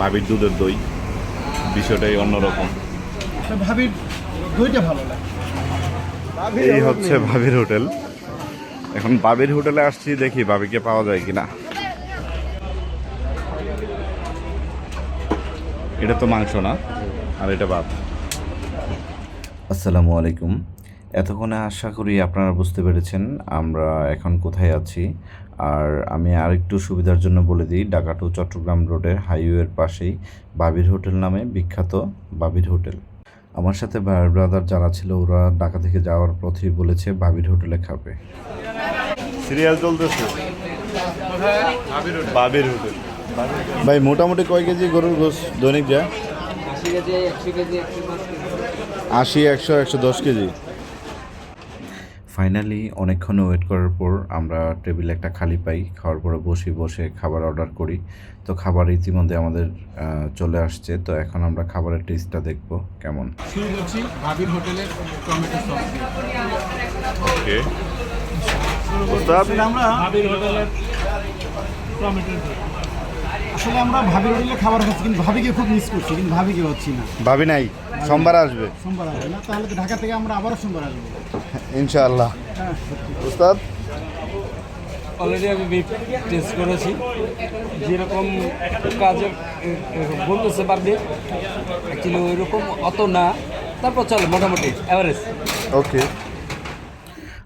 ভাবির দুধের দই। বিষয়টাই অন্যরকম। ভাবির দইটা ভালো লাগে। এই হচ্ছে ভাবির হোটেল। এখন বাবির হোটেলে আসছি দেখি বাবিকে পাওয়া যায় কিনা। এটা তো মাংস না আর এটা ভাত। আসসালামু আলাইকুম। এতক্ষণে আশা করি আপনারা বুঝতে পেরেছেন আমরা এখন কোথায় আছি। আর আমি আরেকটু সুবিধার জন্য বলে দিই ঢাকা টু চট্টগ্রাম রোডের হাইওয়ের পাশেই বাবির হোটেল নামে বিখ্যাত বাবির হোটেল। আমার সাথে ভাইয়ের ব্রাদার যারা ছিল ওরা ঢাকা থেকে যাওয়ার পথেই বলেছে বাবির হোটেলে খাবে। সিরিয়াল চলতেছে। বাবির হোটেল। ভাই মোটামুটি কয় কেজি গরুর গোস দৈনিক যায় আশি একশো একশো দশ কেজি। ফাইনালি অনেকক্ষণ ওয়েট করার পর আমরা টেবিলে একটা খালি পাই। খাওয়ার পরে বসে বসে খাবার অর্ডার করি। তো খাবার ইতিমধ্যে আমাদের চলে আসছে। তো এখন আমরা খাবারের টেস্টটা দেখব কেমন। শুরু করছি ভাবির হোটেলের টমেটো সস ওকে আসলে আমরা ভাবির হোটেলের টমেটো আসলে আমরা ভাবির হোটেলে খাবার খাচ্ছি কিন্তু ভাবিকে খুব মিস করছি কিন্তু ভাবিকে হচ্ছি না। ভাবি নাই সোমবার আসবে। সোমবার আসবে না তাহলে ঢাকা থেকে আমরা আবারও সোমবার আসব। ইনশাআল্লাহ। উস্তাদ অলরেডি আমি বিফ টেস্ট করেছি। যেরকম কাজে বলতেছে পারবে অ্যাকচুয়ালি ওই রকম অত না। তারপর চলে মোটামুটি অ্যাভারেজ ওকে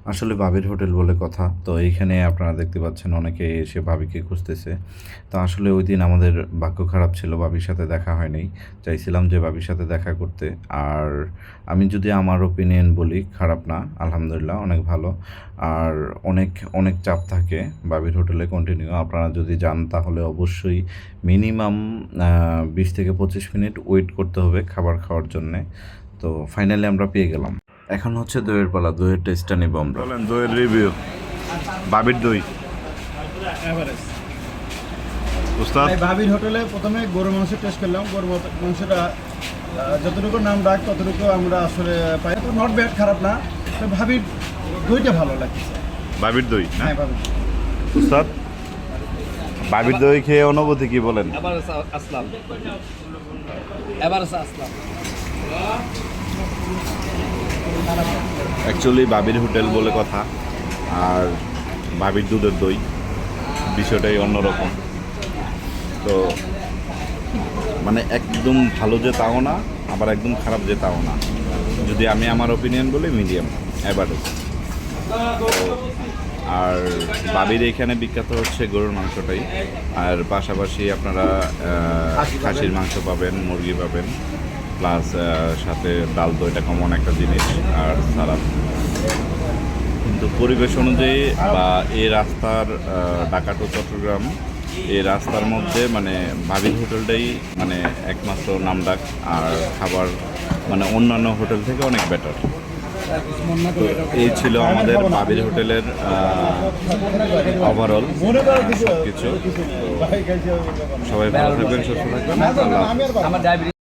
আসলে ভাবির হোটেল বলে কথা। তো এইখানে আপনারা দেখতে পাচ্ছেন অনেকে এসে ভাবিকে খুঁজতেছে। তো আসলে ওই দিন আমাদের ভাগ্য খারাপ ছিল, ভাবির সাথে দেখা হয়নি। চাইছিলাম যে ভাবির সাথে দেখা করতে। আর আমি যদি আমার ওপিনিয়ন বলি, খারাপ না, আলহামদুলিল্লাহ, অনেক ভালো। আর অনেক অনেক চাপ থাকে ভাবির হোটেলে কন্টিনিউ আপনারা যদি যান, তাহলে অবশ্যই মিনিমাম বিশ থেকে পঁচিশ মিনিট ওয়েট করতে হবে খাবার খাওয়ার জন্যে। তো ফাইনালি আমরা পেয়ে গেলাম। এখন হচ্ছে দইয়ের পালা দইয়ের টেস্টটা নিব আমরা। বলেন দইয়ের রিভিউ বাবির দই। উস্তাদ? ভাবির হোটেলে প্রথমে গরু মাংস টেস্ট করলাম গরু মাংস- মাংসটা যতটুকু নাম ডাক ততটুকু আমরা আসলে পাই। তো নট ব্যাড খারাপ না। তো ভাবির দইটা ভালো লাগছে। বাবির দই না? হ্যাঁ ভাবি উস্তাদ? বাবির দই খেয়ে অনুভূতি কি বলেন? এবার আসলাম। এবার আসলাম। অ্যাকচুয়ালি বাবির হোটেল বলে কথা, আর বাবির দুধের দই, বিষয়টাই অন্যরকম। তো মানে একদম ভালো যে তাও না, আবার একদম খারাপ যে তাও না। যদি আমি আমার ওপিনিয়ন বলি মিডিয়াম অ্যাভারেজ আর বাবির এখানে বিখ্যাত হচ্ছে গরুর মাংসটাই। আর পাশাপাশি আপনারা খাসির মাংস পাবেন, মুরগি পাবেন। প্লাস সাথে ডাল তো এটা কমন একটা জিনিস, আর সালাদ কিন্তু পরিবেশ অনুযায়ী বা এই রাস্তার ঢাকা টু চট্টগ্রাম, এই রাস্তার মধ্যে মানে বাবির হোটেলটাই মানে একমাত্র নামডাক, আর খাবার মানে অন্যান্য হোটেল থেকে অনেক বেটার তো এই ছিল আমাদের বাবির হোটেলের ওভারঅল করার কিছু সবাই ভালো থাকবেন, সুস্থ থাকবেন।